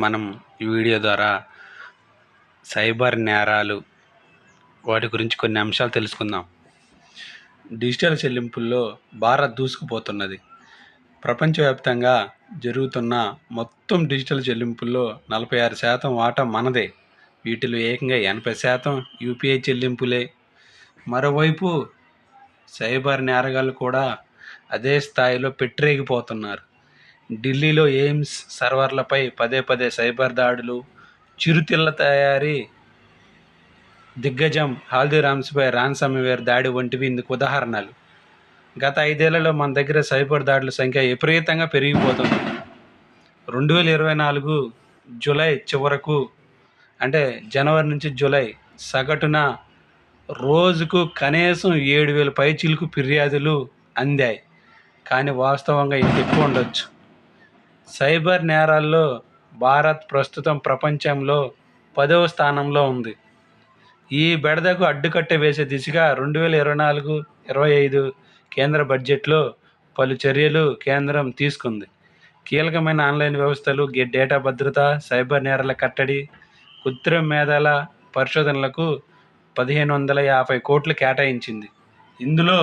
మనం ఈ వీడియో ద్వారా సైబర్ నేరాలు వాటి గురించి కొన్ని అంశాలు తెలుసుకుందాం. డిజిటల్ చెల్లింపుల్లో భారత్ దూసుకుపోతున్నది. ప్రపంచవ్యాప్తంగా జరుగుతున్న మొత్తం డిజిటల్ చెల్లింపుల్లో నలభై ఆరు శాతం వాటా మనదే. వీటిలో ఏకంగా ఎనభై శాతం యూపీఐ చెల్లింపులే. మరోవైపు సైబర్ నేరగాళ్ళు కూడా అదే స్థాయిలో పెట్టిరేగిపోతున్నారు. ఢిల్లీలో ఎయిమ్స్ సర్వర్లపై పదే పదే సైబర్ దాడులు చిరుతిళ్ళ తయారీ దిగ్గజం హాల్దీరామ్స్పై రాన్సమ్వేర్ దాడి వంటివి ఇందుకు ఉదాహరణలు. గత ఐదేళ్ళలో మన దగ్గర సైబర్ దాడుల సంఖ్య విపరీతంగా పెరిగిపోతుంది. రెండు వేల ఇరవై నాలుగు జూలై చివరకు అంటే జనవరి నుంచి జూలై సగటున రోజుకు కనీసం ఏడు వేల పైచీలకు ఫిర్యాదులు అందాయి. కానీ వాస్తవంగా ఇంత ఎక్కువ ఉండొచ్చు. సైబర్ నేరాల్లో భారత్ ప్రస్తుతం ప్రపంచంలో పదవ స్థానంలో ఉంది. ఈ బెడదకు అడ్డుకట్ట వేసే దిశగా రెండు వేల ఇరవై నాలుగు ఇరవై ఐదు కేంద్ర బడ్జెట్లో పలు చర్యలు కేంద్రం తీసుకుంది. కీలకమైన ఆన్లైన్ వ్యవస్థలు డేటా భద్రత సైబర్ నేరాల కట్టడి కృత్రిమ మేధాల పరిశోధనలకు పదిహేను వందల యాభై కోట్లు కేటాయించింది. ఇందులో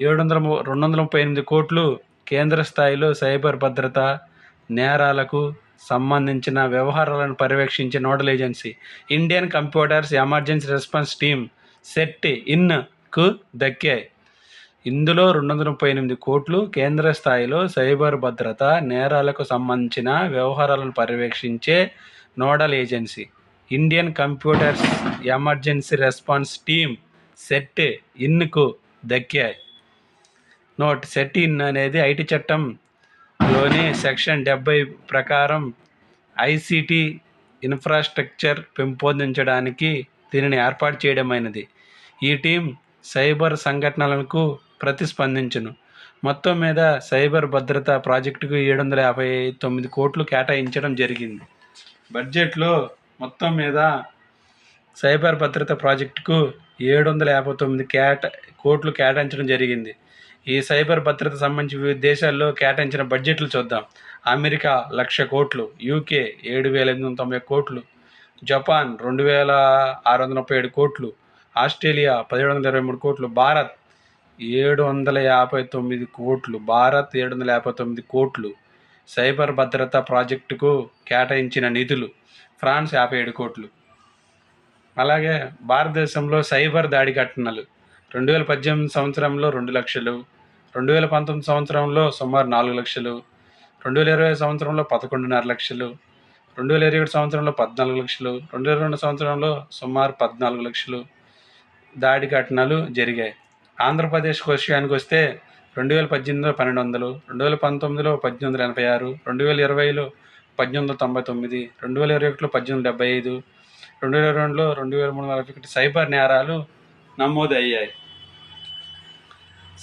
ఏడు వందల రెండు వందల ముప్పై ఎనిమిది కోట్లు కేంద్ర స్థాయిలో సైబర్ భద్రత నేరాలకు సంబంధించిన వ్యవహారాలను పర్యవేక్షించే nodal agency. Indian computers emergency response team set ఇన్కు దక్కాయి ఇందులో రెండు వందల ముప్పై ఎనిమిది కోట్లు కేంద్ర స్థాయిలో సైబర్ భద్రత నేరాలకు సంబంధించిన వ్యవహారాలను పర్యవేక్షించే nodal agency. Indian computers emergency response team set ఇన్కు దక్కాయి నోట్ సెట్ ఇన్ అనేది ఐటీ చట్టంలోని సెక్షన్ డెబ్బై ప్రకారం ఐసిటి ఇన్ఫ్రాస్ట్రక్చర్ పెంపొందించడానికి దీనిని ఏర్పాటు చేయడమైనది. ఈ టీం సైబర్ సంఘటనలకు ప్రతిస్పందించును. మొత్తం మీద సైబర్ భద్రత ప్రాజెక్టుకు ఏడు వందల యాభై తొమ్మిది కోట్లు కేటాయించడం జరిగింది. బడ్జెట్లో మొత్తం మీద సైబర్ భద్రత ప్రాజెక్టుకు ఏడు వందల యాభై తొమ్మిది కేట కోట్లు కేటాయించడం జరిగింది. ఈ సైబర్ భద్రత సంబంధించి వివిధ దేశాల్లో కేటాయించిన బడ్జెట్లు చూద్దాం. అమెరికా లక్ష కోట్లు యూకే ఏడు వేల ఎనిమిది వందల తొంభై కోట్లు జపాన్ రెండు వేల ఆరు వందల ముప్పై ఏడు కోట్లు ఆస్ట్రేలియా పదిహేడు వందల ఇరవై మూడు కోట్లు భారత్ ఏడు వందల యాభై తొమ్మిది కోట్లు భారత్ ఏడు వందల యాభై తొమ్మిది కోట్లు సైబర్ భద్రత ప్రాజెక్టుకు కేటాయించిన నిధులు ఫ్రాన్స్ యాభై ఏడు కోట్లు. అలాగే భారతదేశంలో సైబర్ దాడి ఘటనలు. రెండు వేల పద్దెనిమిది సంవత్సరంలో రెండు లక్షలు రెండు వేల పంతొమ్మిది సంవత్సరంలో సుమారు నాలుగు లక్షలు రెండు వేల ఇరవై సంవత్సరంలో పదకొండున్నర లక్షలు రెండు వేల ఇరవై ఒకటి సంవత్సరంలో పద్నాలుగు లక్షలు రెండు వేల రెండు సంవత్సరంలో సుమారు పద్నాలుగు లక్షలు దాడి ఘటనలు జరిగాయి. ఆంధ్రప్రదేశ్ విషయానికి వస్తే రెండు వేల పద్దెనిమిదిలో పన్నెండు వందలు రెండు వేల పంతొమ్మిదిలో పద్దెనిమిది వందల ఎనభై ఆరు రెండు వేల ఇరవైలో పద్దెనిమిది వందల తొంభై తొమ్మిది రెండు వేల ఇరవై ఒకటిలో పద్దెనిమిది డెబ్బై ఐదు రెండు వేల ఇరవై రెండులో రెండు వేల మూడు వందల నలభై ఒకటి సైబర్ నేరాలు నమోదయ్యాయి.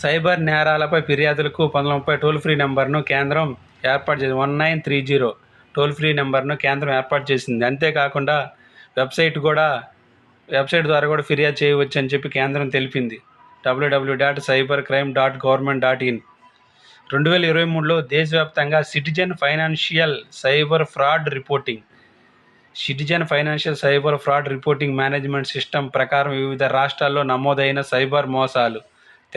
సైబర్ నేరాలపై ఫిర్యాదులకు పంతొమ్మిది ముప్పై టోల్ ఫ్రీ నెంబర్ను కేంద్రం ఏర్పాటు చేసింది. One nine three zero toll free నెంబర్ను కేంద్రం ఏర్పాటు చేసింది. అంతేకాకుండా వెబ్సైట్ కూడా వెబ్సైట్ ద్వారా కూడా ఫిర్యాదు చేయవచ్చు అని చెప్పి కేంద్రం తెలిపింది. WWW dot cyber crime dot government dot in. రెండు వేల ఇరవై మూడులో దేశవ్యాప్తంగా citizen financial cyber fraud reporting citizen financial cyber fraud reporting management system ప్రకారం వివిధ రాష్ట్రాల్లో నమోదైన సైబర్ మోసాలు.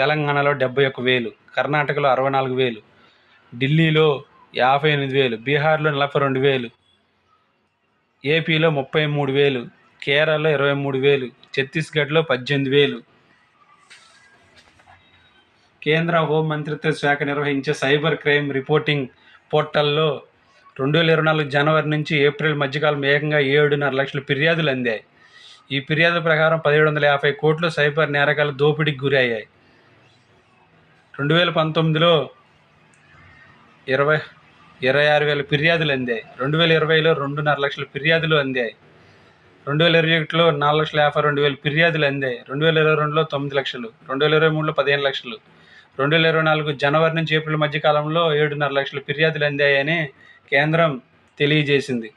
తెలంగాణలో డెబ్బై ఒక్క వేలు కర్ణాటకలో అరవై నాలుగు వేలు ఢిల్లీలో యాభై ఎనిమిది వేలు బీహార్లో నలభై రెండు వేలు ఏపీలో ముప్పై మూడు వేలు కేరళలో ఇరవై మూడు వేలు ఛత్తీస్గఢ్లో పద్దెనిమిది వేలు. కేంద్ర హోం మంత్రిత్వ శాఖ నిర్వహించే సైబర్ క్రైమ్ రిపోర్టింగ్ పోర్టల్లో రెండు వేల ఇరవై నాలుగు జనవరి నుంచి ఏప్రిల్ మధ్యకాలం ఏకంగా ఏడున్నర లక్షల ఫిర్యాదులు అందాయి. ఈ ఫిర్యాదు ప్రకారం పదిహేడు వందల యాభై కోట్లు సైబర్ నేరగాల దోపిడీకి గురయ్యాయి. రెండు వేల పంతొమ్మిదిలో ఇరవై ఇరవై ఆరు వేల ఫిర్యాదులు అందాయి. రెండు వేల ఇరవైలో రెండున్నర లక్షల ఫిర్యాదులు అందాయి. రెండు వేల ఇరవై ఒకటిలో నాలుగు లక్షల యాభై రెండు వేల ఫిర్యాదులు అందాయి. రెండు వేల ఇరవై రెండులో తొమ్మిది లక్షలు. రెండు వేల ఇరవై మూడులో పదిహేను లక్షలు. రెండు వేల ఇరవై నాలుగు జనవరి నుంచి ఏప్రిల్ మధ్య కాలంలో ఏడున్నర లక్షల ఫిర్యాదులు అందాయని కేంద్రం తెలియజేసింది.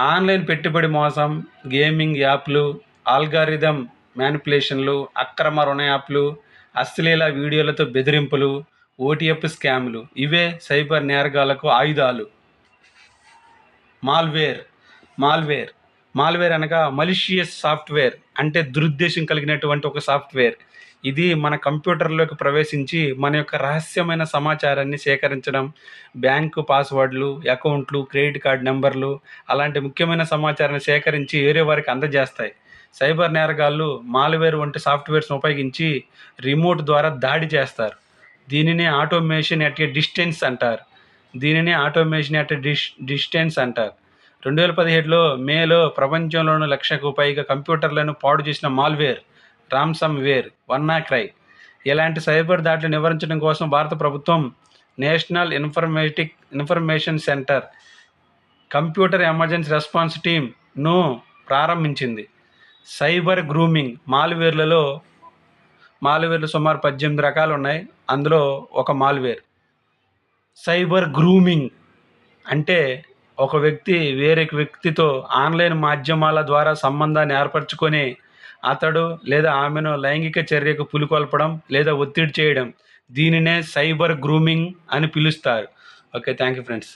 ఆన్లైన్ పెట్టుబడి మోసం గేమింగ్ యాప్లు ఆల్గారిథం మ్యానిపులేషన్లు అక్రమ రుణ యాప్లు అశ్లీల వీడియోలతో బెదిరింపులు ఓటీఎఫ్ స్కామ్లు. ఇవే సైబర్ నేరగాళ్ళకు ఆయుధాలు. Malware malware. మాల్వేర్ అనగా మలిషియస్ సాఫ్ట్వేర్ అంటే దురుద్దేశం కలిగినటువంటి ఒక సాఫ్ట్వేర్. ఇది మన కంప్యూటర్లోకి ప్రవేశించి మన యొక్క రహస్యమైన సమాచారాన్ని సేకరించడం బ్యాంకు పాస్వర్డ్లు అకౌంట్లు క్రెడిట్ కార్డ్ నెంబర్లు అలాంటి ముఖ్యమైన సమాచారాన్ని సేకరించి వేరే వారికి అందజేస్తాయి. సైబర్ నేరగాళ్ళు మాల్వేర్ వంటి సాఫ్ట్వేర్స్ని ఉపయోగించి రిమోట్ ద్వారా దాడి చేస్తారు. దీనిని ఆటోమేషన్ ఎట్ ఏ డిస్టెన్స్ అంటారు. దీనిని automation at a dis distance అంటారు. రెండు వేల పదిహేడులో మేలో ప్రపంచంలోని లక్షకు పైగా కంప్యూటర్లను పాడు చేసిన మాల్వేర్ రామ్సమ్ వేర్ వన్నాక్రై. ఇలాంటి సైబర్ దాడులు నివారించడం కోసం భారత ప్రభుత్వం national informatic information centre computer emergency response టీమ్ను ప్రారంభించింది. సైబర్ గ్రూమింగ్ మాల్వేర్లలో మాల్వేర్లు సుమారు పద్దెనిమిది రకాలు ఉన్నాయి అందులో ఒక మాల్వేర్. సైబర్ గ్రూమింగ్ అంటే ఒక వ్యక్తి వేరే వ్యక్తితో ఆన్లైన్ మాధ్యమాల ద్వారా సంబంధాన్ని ఏర్పరచుకొని అతడు లేదా ఆమెను లైంగిక చర్యకు పులికొల్పడం లేదా ఒత్తిడి చేయడం. దీనినే సైబర్ గ్రూమింగ్ అని పిలుస్తారు. Okay thank you friends.